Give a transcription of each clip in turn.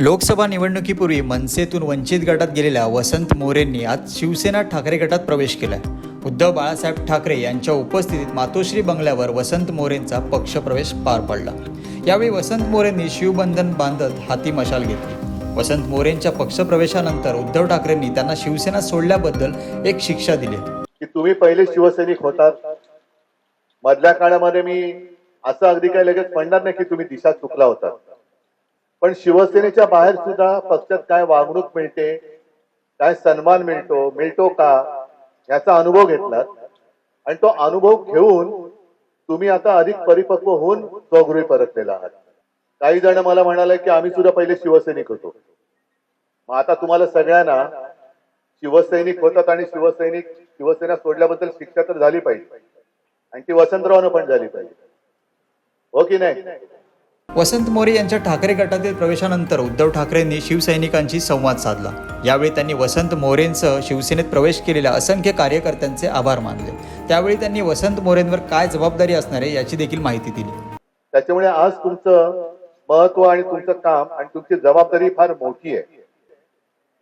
लोकसभा निवडणुकीपूर्वी मनसेतून वंचित गटात गेलेल्या वसंत मोरेंनी आज शिवसेना ठाकरे गटात प्रवेश केला उद्धव बाळासाहेब ठाकरे यांच्या उपस्थितीत मातोश्री बंगल्यावर वसंत मोरेंचा पक्षप्रवेश पार पडला. यावेळी वसंत मोरेंनी शिवबंधन बांधत हाती मशाल घेतली. वसंत मोरेंच्या पक्षप्रवेशानंतर उद्धव ठाकरेंनी त्यांना शिवसेना सोडल्याबद्दल एक शिक्षा दिली. की तुम्ही पहिले शिवसैनिक होतात. मधल्या काळामध्ये मी असं अगदी काही लगेच म्हणणार नाही की तुम्ही दिशा चुकला होता पण शिवसेनेच्या बाहेर सुद्धा पक्षात काय वागणूक मिळते काय सन्मान मिळतो मिळतो का याचा अनुभव घेतलात आणि तो अनुभव घेऊन तुम्ही आता अधिक परिपक्व होऊन स्वगृही परतलेला आहात. काही जण मला म्हणाले की आम्ही सुद्धा पहिले शिवसैनिक होतो. मग आता तुम्हाला सगळ्यांना शिवसैनिक होतात आणि शिवसैनिक शिवसेना सोडल्याबद्दल शिक्षा तर झाली पाहिजे. आणि ती वसंतरावनं पण झाली पाहिजे. हो की नाही? वसंत मोरे यांच्या ठाकरे गटातील प्रवेशानंतर उद्धव ठाकरेंनी शिवसैनिकांशी संवाद साधला. यावेळी त्यांनी वसंत मोरेंसह शिवसेनेत प्रवेश केलेल्या असंख्य कार्यकर्त्यांचे आभार मानले. त्यावेळी त्यांनी वसंत मोरेंवर काय जबाबदारी असणार आहे याची देखील माहिती दिली. त्याच्यामुळे आज तुमचं महत्त्व आणि तुमचं काम आणि तुमची जबाबदारी फार मोठी आहे.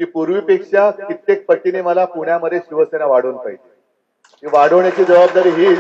की पूर्वीपेक्षा कित्येक पटीने मला पुण्यामध्ये शिवसेना वाढवून पाहिजे. वाढवण्याची जबाबदारी ही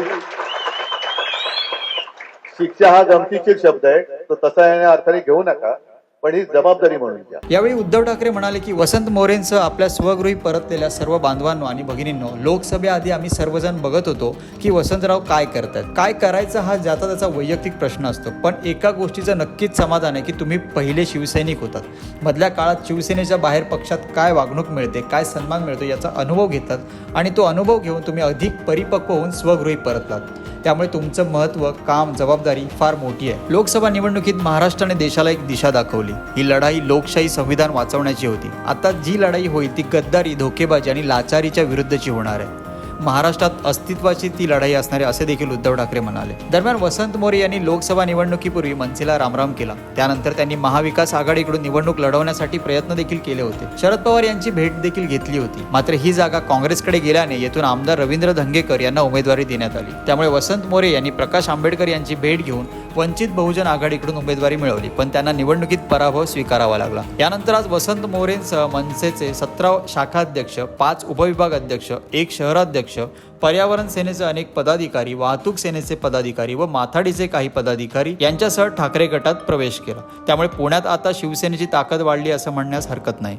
शिक्षा हा गमतीशीर शब्द आहे. तो तसा या अर्थाने घेऊ नका. पण ही जबाबदारी म्हणून घ्या. यावेळी उद्धव ठाकरे म्हणाले की वसंत मोरेंसह आपल्या स्वगृही परतलेल्या सर्व बांधवांनो आणि भगिनींनो लोकसभेआधी आम्ही सर्वजण बघत होतो की वसंतराव काय करतात. काय करायचं हा ज्याचा त्याचा वैयक्तिक प्रश्न असतो. पण एका गोष्टीचं नक्कीच समाधान आहे की तुम्ही पहिले शिवसैनिक होतात. मधल्या काळात शिवसेनेच्या बाहेर पक्षात काय वागणूक मिळते काय सन्मान मिळतो याचा अनुभव घेतात आणि तो अनुभव घेऊन तुम्ही अधिक परिपक्व होऊन स्वगृही परतलात. त्यामुळे तुमचं महत्त्व काम जबाबदारी फार मोठी आहे. लोकसभा निवडणुकीत महाराष्ट्राने देशाला एक दिशा दाखवली. ही लढाई लोकशाही संविधान वाचवण्याची होती. आता जी लढाई होईल ती गद्दारी धोकेबाजी आणि लाचारीच्या विरुद्धची होणार आहे. महाराष्ट्रात अस्तित्वाची ती लढाई असणार आहे असे देखील उद्धव ठाकरे म्हणाले. दरम्यान वसंत मोरे यांनी लोकसभा निवडणुकीपूर्वी मनसेला रामराम केला. त्यानंतर त्यांनी महाविकास आघाडीकडून निवडणूक लढवण्यासाठी प्रयत्न देखील केले होते. शरद पवार यांची भेट देखील घेतली होती. मात्र ही जागा काँग्रेसकडे गेल्याने येथून आमदार रवींद्र धंगेकर यांना उमेदवारी देण्यात आली. त्यामुळे वसंत मोरे यांनी प्रकाश आंबेडकर यांची भेट घेऊन वंचित बहुजन आघाडीकडून उमेदवारी मिळवली पण त्यांना निवडणुकीत पराभव स्वीकारावा लागला. यानंतर आज वसंत मोरेंसह मनसेचे सतरा शाखाध्यक्ष पाच उपविभाग अध्यक्ष एक शहराध्यक्ष पर्यावरण सेनेचे अनेक पदाधिकारी वाहतूक सेनेचे पदाधिकारी व माथाडीचे काही पदाधिकारी यांच्यासह ठाकरे गटात प्रवेश केला. त्यामुळे पुण्यात आता शिवसेनेची ताकद वाढली असं म्हणण्यास हरकत नाही.